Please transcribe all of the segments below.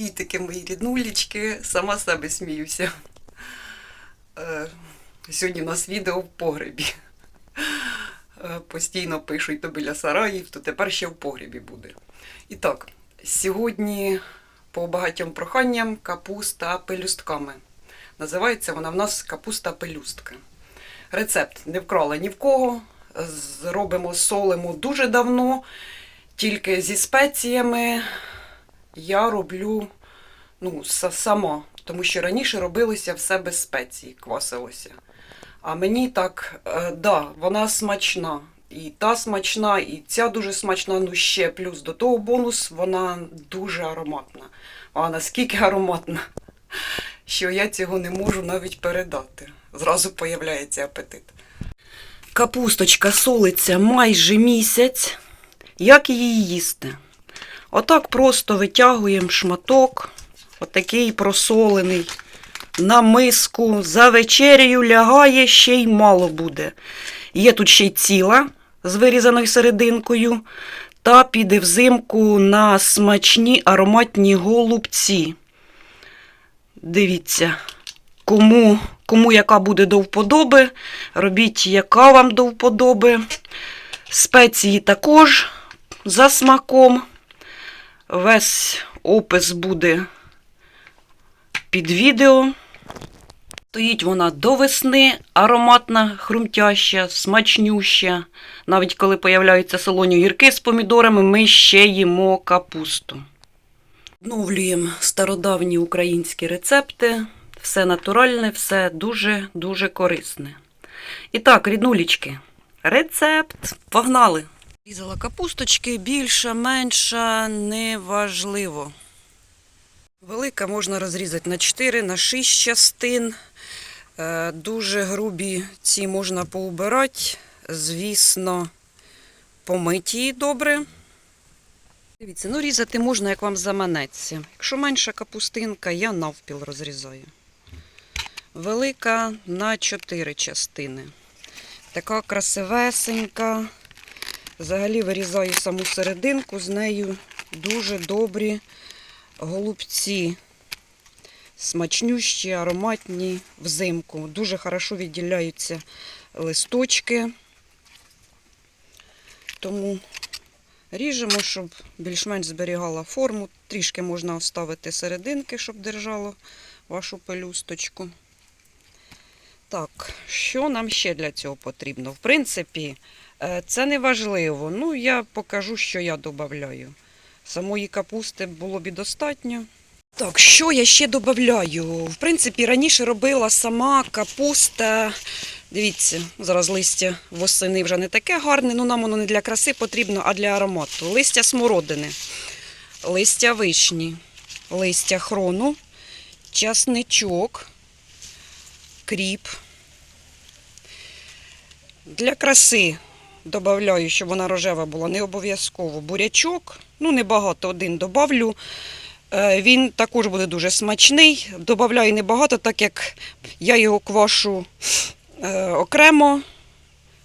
Привітики, мої ріднулічки, сама себе сміюся. Е, Сьогодні у нас відео в погребі. Е, Постійно пишуть то біля сараїв, то тепер ще в погребі буде. І так, сьогодні по багатьом проханням капуста пелюстками. Називається вона в нас капуста пелюстка. Рецепт не вкрала ні в кого. Зробимо солимо дуже давно, тільки зі спеціями я роблю ну, сама, тому що раніше робилося все без спецій, квасилося. А мені так, е, да, вона смачна. І та смачна, і ця дуже смачна, ну ще плюс до того бонус, вона дуже ароматна. А наскільки ароматна, що я цього не можу навіть передати. Зразу появляється апетит. Капусточка солиться майже місяць. Як її їсти? Отак просто витягуємо шматок, отакий просолений, на миску, за вечерею лягає, ще й мало буде. Є тут ще й ціла з вирізаною серединкою, та піде взимку на смачні ароматні голубці. Дивіться, кому, кому яка буде до вподоби, робіть, яка вам до вподоби. Спеції також за смаком. Весь опис буде під відео. Стоїть вона до весни, ароматна, хрумтяща, смачнюща. Навіть коли появляються солоні гірки з помідорами, ми ще їмо капусту. Відновлюємо стародавні українські рецепти. Все натуральне, все дуже-дуже корисне. І так, ріднулічки, рецепт. Погнали! Різала капусточки більша, менша, неважливо. Велика можна розрізати на 4, на 6 частин. Е, Дуже грубі ці можна поубирати. Звісно, помити її добре. Дивіться, ну різати можна, як вам заманеться. Якщо менша капустинка, я навпіл розрізаю. Велика на 4 частини. Така красивесенька. Взагалі вирізаю саму серединку, з нею дуже добрі голубці. Смачнющі, ароматні взимку. Дуже хорошо відділяються листочки. Тому ріжемо, щоб більш-менш зберігала форму. Трішки можна оставити серединки, щоб держало вашу пелюсточку. Так, що нам ще для цього потрібно? В принципі, Е, Це не важливо. Ну, я покажу, що я додаю. Самої капусти було б достатньо. Так, що я ще додаю? В принципі, раніше робила сама капуста. Дивіться, зараз листя восени вже не таке гарне, ну нам воно не для краси потрібно, а для аромату. Листя смородини, листя вишні, листя хрону, часничок, кріп. Для краси Добавляю, щоб вона рожева була, не обов'язково. Бурячок, ну небагато, один добавлю. Е, Він також буде дуже смачний. Добавляю небагато, так як я його квашу е, окремо.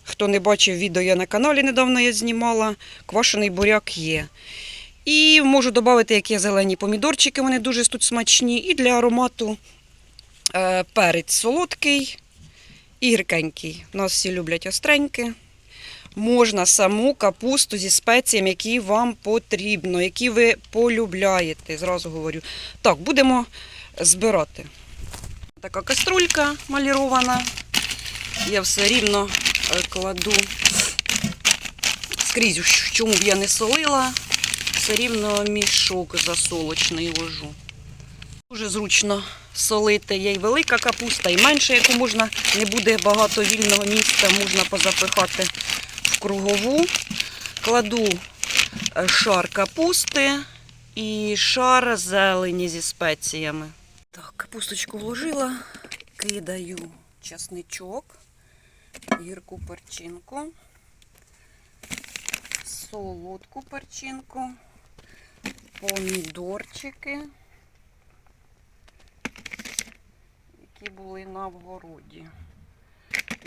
Хто не бачив відео, я на каналі недавно я знімала. Квашений буряк є. І можу додати, які зелені помідорчики, вони дуже тут смачні. І для аромату перець солодкий і гіркенький. У нас всі люблять остреньке можна саму капусту зі спеціями, які вам потрібно, які ви полюбляєте. Зразу говорю. Так, будемо збирати. Така каструлька малірована. Я все рівно е, кладу скрізь, чому б я не солила, все рівно мішок засолочний ложу. Дуже зручно солити. Є й велика капуста, і менша, яку можна, не буде багато вільного місця, можна позапихати в кругову. Кладу е, шар капусти і шар зелені зі спеціями. Так, капусточку вложила, кидаю часничок, гірку перчинку, солодку перчинку, помідорчики, які були на вгороді.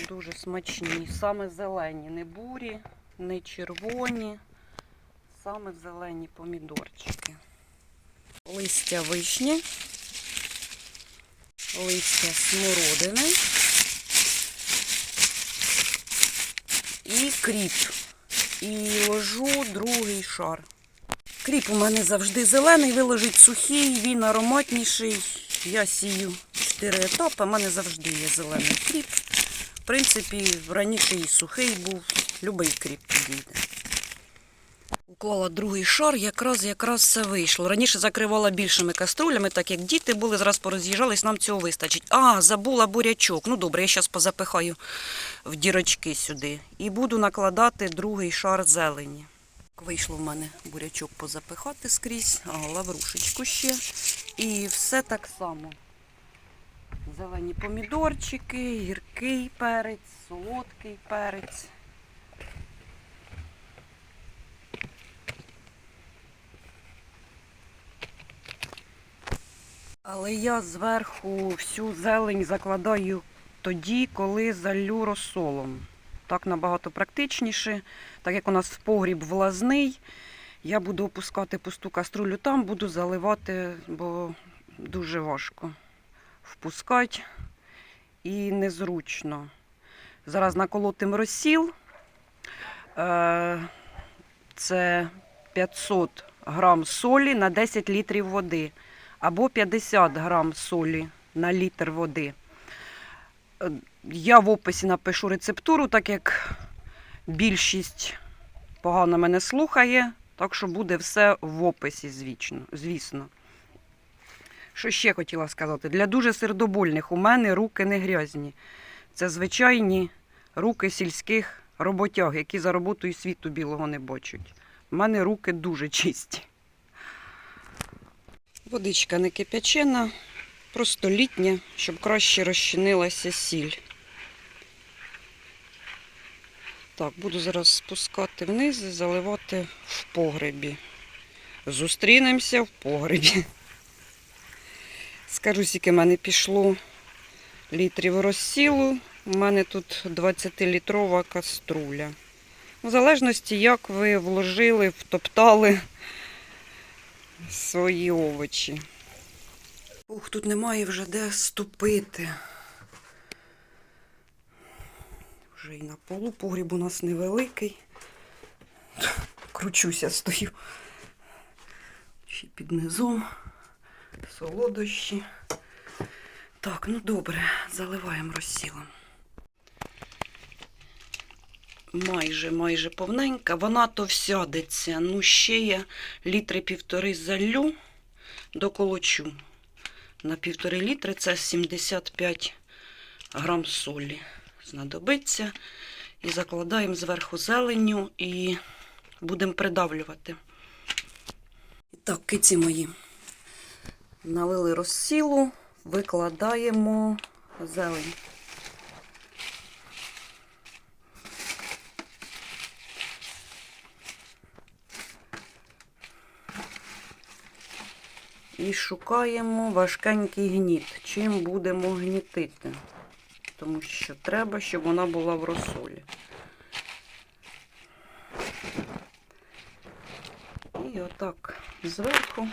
Дуже смачні. Саме зелені, не бурі, не червоні, саме зелені помідорчики. листя вишні, листя смородини і кріп. І ложу другий шар. Кріп у мене завжди зелений, виложить сухий, він ароматніший. Я сію чотири етапи, у мене завжди є зелений кріп. В принципі, раніше і сухий був, любий кріп підійде. Уклала другий шар, якраз якраз все вийшло. Раніше закривала більшими каструлями, так як діти були, зараз пороз'їжджались, нам цього вистачить. А, забула бурячок. Ну добре, я зараз позапихаю в дірочки сюди. І буду накладати другий шар зелені. Вийшло в мене бурячок позапихати скрізь, а лаврушечку ще. І все так само. Зелені помідорчики, гіркий перець, солодкий перець. Але я зверху всю зелень закладаю тоді, коли залю розсолом. Так набагато практичніше. Так як у нас погріб влазний, я буду опускати пусту каструлю там, буду заливати, бо дуже важко впускати і незручно. Зараз наколотим розсіл. Е, Це 500 грам солі на 10 літрів води або 50 грам солі на літр води. Я в описі напишу рецептуру, так як більшість погано мене слухає, так що буде все в описі, звісно. Що ще хотіла сказати? Для дуже сердобольних у мене руки не грязні. Це звичайні руки сільських роботяг, які за роботою світу білого не бачать. У мене руки дуже чисті. Водичка не кип'ячена, просто літня, щоб краще розчинилася сіль. Так, буду зараз спускати вниз і заливати в погребі. Зустрінемося в погребі. Скажу, скільки в мене пішло літрів розсілу. У мене тут 20-літрова каструля. В залежності, як ви вложили, втоптали свої овочі. Ух, тут немає вже де ступити. Вже і на полу погріб у нас невеликий. Кручуся, стою. Ще під низом. Солодощі. Так, ну добре, заливаємо розсілом. Майже, майже повненька. Вона то всядеться. Ну, ще я літри півтори залю, доколочу. На півтори літри це 75 грам солі. Знадобиться. І закладаємо зверху зеленню і будемо придавлювати. І так, киці мої. Налили розсілу, викладаємо зелень. І шукаємо важкенький гніт. Чим будемо гнітити? Тому що треба, щоб вона була в розсолі. І отак зверху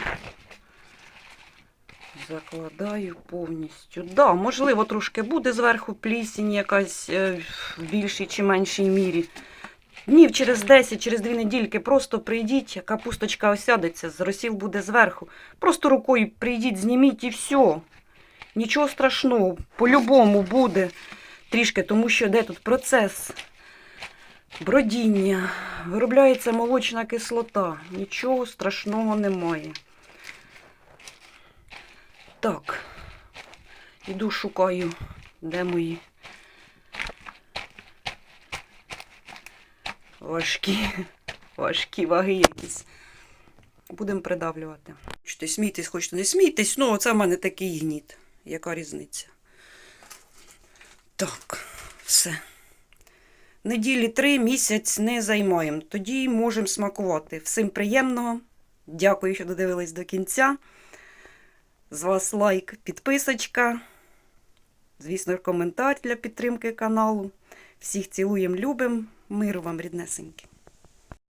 закладаю повністю. Да, можливо, трошки буде зверху плісінь якась е, в більшій чи меншій мірі. Днів через 10, через 2 недільки просто прийдіть, капусточка осядеться, розсіл буде зверху. Просто рукою прийдіть, зніміть і все. Нічого страшного, по-любому буде трішки, тому що де тут процес бродіння, виробляється молочна кислота. Нічого страшного немає. Так, іду шукаю, де мої важкі, важкі ваги якісь. Будемо придавлювати. Хочете смійтесь, хочете не смійтесь, ну це в мене такий гніт. Яка різниця? Так, все. Неділі три місяць не займаємо. Тоді можемо смакувати. Всім приємного. Дякую, що додивились до кінця. З вас лайк, підписочка. Звісно, коментар для підтримки каналу. Всіх цілуємо, любимо. Миру вам, ріднесеньки.